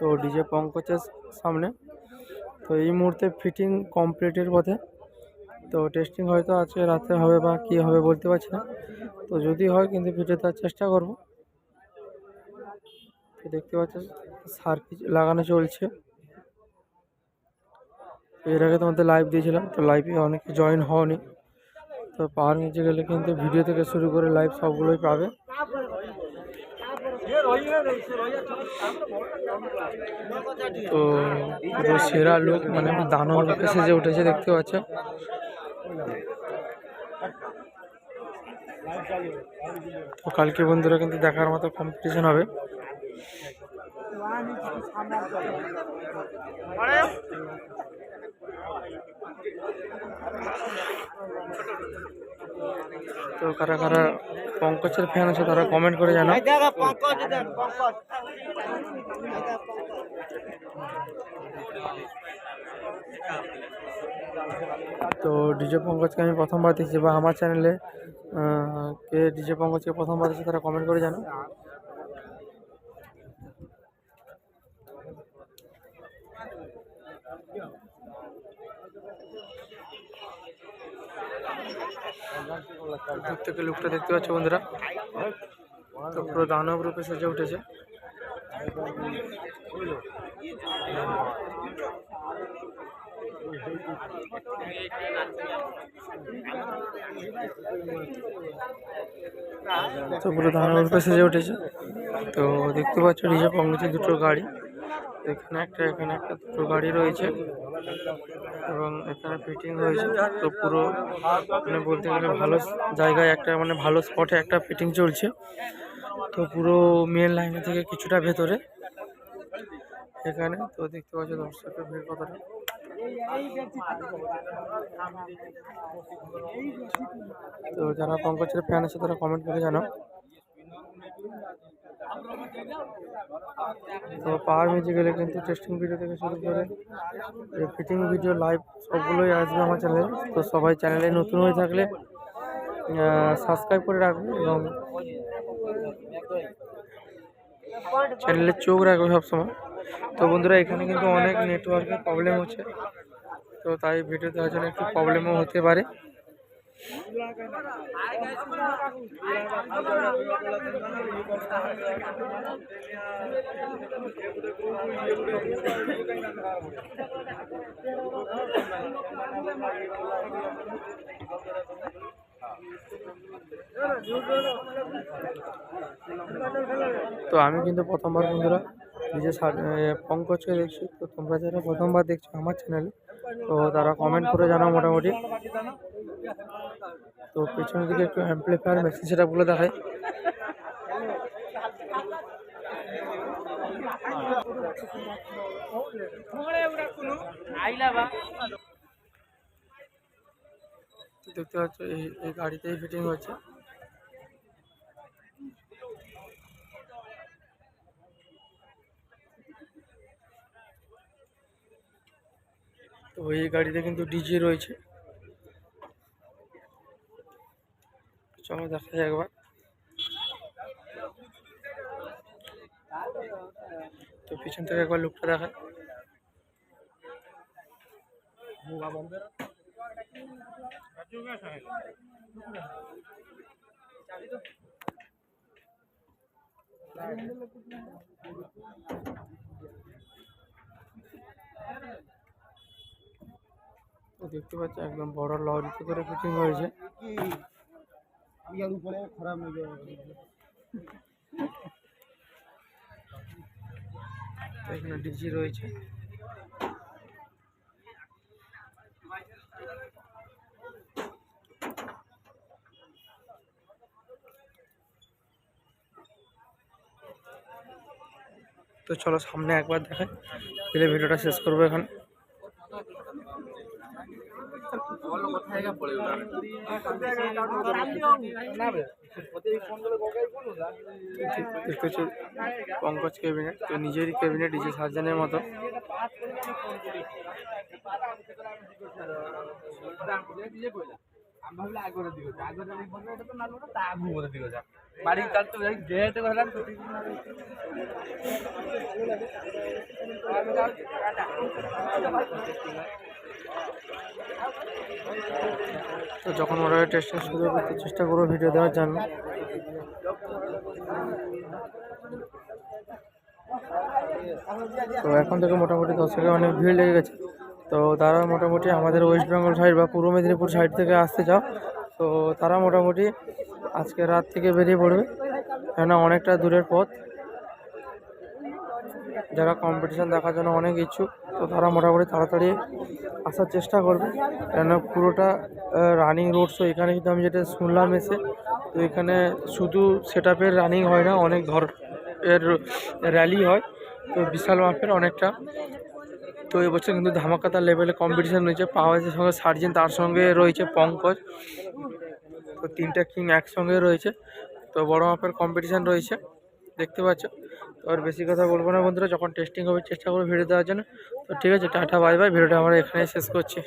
তো ডিজে পঙ্কজের সামনে। তো এই মুহূর্তে ফিটিং কমপ্লিটের পথে। তো টেস্টিং হয়তো আজকে রাতে হবে বা কী হবে বলতে পারছি না। তো যদি হয় কিন্তু ভিডিও দেওয়ার চেষ্টা করব। দেখতে পাচ্ছ সার্কিট লাগানো চলছে। এর আগে তোমাদের লাইভ দিয়েছিলাম, তো লাইভে অনেকে জয়েন হওনি। তো পাওয়ার নিচে গেলে কিন্তু ভিডিও থেকে শুরু করে লাইভ সবগুলোই পাবে। তো সেরা লোক মানে দানব সেজে উঠেছে, দেখতে পাচ্ছ। তো কালকে বন্ধুরা কিন্তু দেখার মতো কম্পিটিশন হবে। তো কারা কারা পঙ্কজের ফ্যান আছে তারা কমেন্ট করে জানো তো ডিজে পঙ্কজকে আমি প্রথমবার দেখছি বা আমার চ্যানেলে কে ডিজে পঙ্কজকে প্রথমবার দেখছি তারা কমেন্ট করে জানো দূর থেকে লুকটা দেখতে পাচ্ছ বন্ধুরা। তো পুরো দানব রূপে সেজে উঠেছে। তো পুরো দানব রূপে সেজে উঠেছে। তো দেখতে পাচ্ছ রিজার্ভ কংগ্রেসে দুটো গাড়ি। এখানে একটা এখানে একটা দুটো গাড়ি রয়েছে। এবং এখানে ফিটিং হয়েছে তো পুরো মানে বলতে গেলে ভালো জায়গায় একটা মানে ভালো স্পটে একটা ফিটিং চলছে। তো পুরো মেন লাইনে থেকে কিছুটা ভেতরে। এখানে তো দেখতে পাচ্ছ দর্শকের ভিড় কতটা। তো যারা পঙ্কজের ফ্যান আছে, তারা কমেন্ট করে জানাও। তো পাহাড় মিউজিক গেলে কিন্তু টেস্টিং ভিডিও থেকে শুরু করে ফিটিং ভিডিও লাইভ সবগুলোই আসবে আমার চ্যানেলে তো সবাই চ্যানেলে নতুন হয়ে থাকলে সাবস্ক্রাইব করে রাখবে এবং চ্যানেলে চোখ রাখবে সবসময়। তো বন্ধুরা, এখানে কিন্তু অনেক নেটওয়ার্কের প্রবলেম হচ্ছে। তো তাই ভিডিও দেওয়ার জন্য একটু প্রবলেমও হতে পারে। তো আমি কিন্তু প্রথমবার বন্ধুরা নিজে পঙ্কজকে দেখছি। তো তোমরা যারা প্রথমবার দেখছ আমার চ্যানেলে তো তারা কমেন্ট করে জানাও মোটামুটি। তো পেছনের দিকে একটু অ্যাম্পলিফায়ার মেশিন সেটাগুলো দেখায় দেখতে পাচ্ছ, এই গাড়িতেই ফিটিং হচ্ছে। তো এই গাড়িতে কিন্তু ডিজে রয়েছে। চলো দেখা যায় একবার। তো পিছন থেকে একবার লুকটা দেখায় তো দেখতে পাচ্ছ একদম বড় লরিতে করে ফিটিং হয়েছে। উপরে খারাপ এখানে ডিজি রয়েছে। তো চলো সামনে একবার দিলে ভিডিওটা শেষ করব এখানে। দেখতে পাচ্ছি পঙ্কজ ক্যাবিনেট তো নিজেরই ক্যাবিনেট নিজে সার্জনের মতো। তো বলতো তা যখন ওরা টেস্টিং শুরু করতে চেষ্টা করব ভিডিও দেওয়ার জন্য। তো এখন থেকে মোটামুটি দর্শকের অনেক ভিড় লেগে গেছে। তো তারা মোটামুটি আমাদের ওয়েস্ট বেঙ্গল সাইড বা পূর্ব মেদিনীপুর সাইড থেকে আসতে চাও, তো তারা মোটামুটি আজকে রাত থেকে বেরিয়ে পড়বে। কেননা অনেকটা দূরের পথ। যারা কম্পিটিশান দেখার জন্য অনেক ইচ্ছুক। তো তারা মোটামুটি তাড়াতাড়ি আসার চেষ্টা করবে। কেন পুরোটা রানিং রোড শো এখানে কিন্তু আমি যেটা শুনলাম এসে, তো এখানে শুধু সেট রানিং হয় না, অনেক ধর এর র্যালি হয়, তো বিশাল মাপের অনেকটা। তো এবছর কিন্তু ধামাকাতার লেভেলে কম্পিটিশান রয়েছে পাওয়াজের সঙ্গে সার্জেন তার সঙ্গে রয়েছে পঙ্কজ। তো তিনটা কিং একসঙ্গে রয়েছে, তো বড় মাপের কম্পিটিশান রয়েছে। দেখতে পাচ্ছ? তো আর বেশি কথা বলব না বন্ধুরা, যখন টেস্টিং হবে চেষ্টা করব ভিডিও দেওয়ার জন্য। তো ঠিক আছে, টাটা বাই বাই ভিডিওটা আমরা এখানেই শেষ করছি।